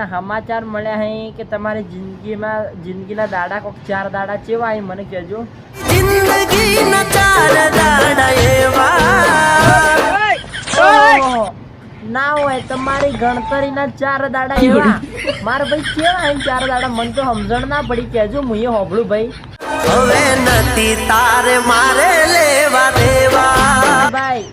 ભાઈના સમાચાર મળ્યા હે કે તમારી જિંદગીમાં જિંદગીના દાડા કોક ચાર દાડા ચેવા હે મને કહેજો. જિંદગીના ચાર દાડા એવા. ના હોય તમારી ગણતરીના ચાર દાડા એવા. મારા ભાઈ કેવા હે ચાર દાડા? મને તો સમજણ ના પડી કહેજો હું એ હોભળું ભાઈ. હવે નથી તારે મારે લેવા દેવા. ભાઈ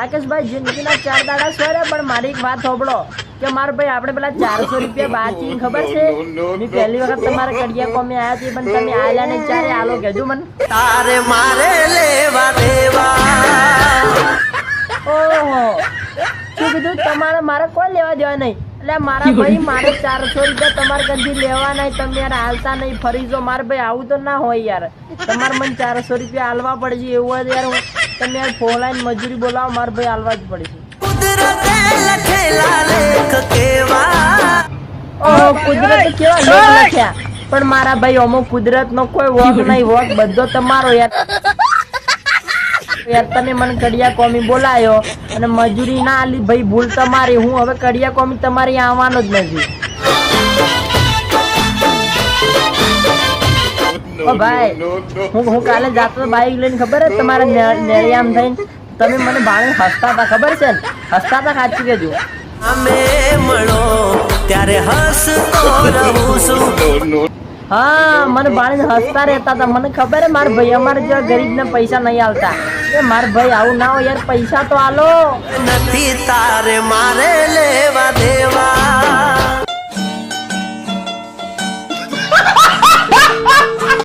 રાકેશભાઈ જિંદગીના ચાર દાડા સોરે પણ મારી એક વાત હોભળો. કે મારે ભાઈ આપણે પેલા ચારસો રૂપિયા બાકી ખબર છે? પહેલી વખત તમારા કડિયા કોમે આવ્યા હતી પણ તમે આયા ને ચારે આલો કહેજો મને. તારે મારે લેવા દેવા. ઓહો. શું કીધું? તમારે મારે કોઈ લેવા દેવા નહીં. એટલે મારા ભાઈ મારે ચારસો રૂપિયા તમારે કદી લેવા નહીં તમે યાર હાલતા નહીં ફરી જો મારે ભાઈ આવું તો ના હોય યાર. તમારે મને ચારસો રૂપિયા હાલવા પડશે એવું હોય યાર તમે યાર ફોલાઈને મજૂરી બોલાવો મારે ભાઈ હાલવા જ પડશે. કુદરતે લેખ કેવા ઓહો કેવા લોક લખ્યા. પણ મારા ભાઈ અમુક કુદરત નો કોઈ વોક નહીં વોક બધો તમારો યાર. યાર તમે મને કડિયા કોમી બોલાયો અને મજૂરી ના આલી. ભાઈ ભૂલ તમારી. હું હવે કડિયા કોમી તમારી આવવાનો જ નથી. ભાઈ હું હું કાલે જાતો બાઈક લઈને ખબર જ તમારા ને- નેળિયામ થઈને? તમે મને ભાણે હસતા હતા ખબર છે ને? હસતા હતા સાચી કેજો અમે મળો ત્યારે હસતો રહું છું. હા મને ભાણે હસતા રહેતા હતા. મને ખબર હે મારા ભાઈ અમારે જેવા ગરીબને પૈસા નહીં આવતા. એ મારા ભાઈ આવું ના હોય યાર પૈસા તો આલો. નથી તારે મારે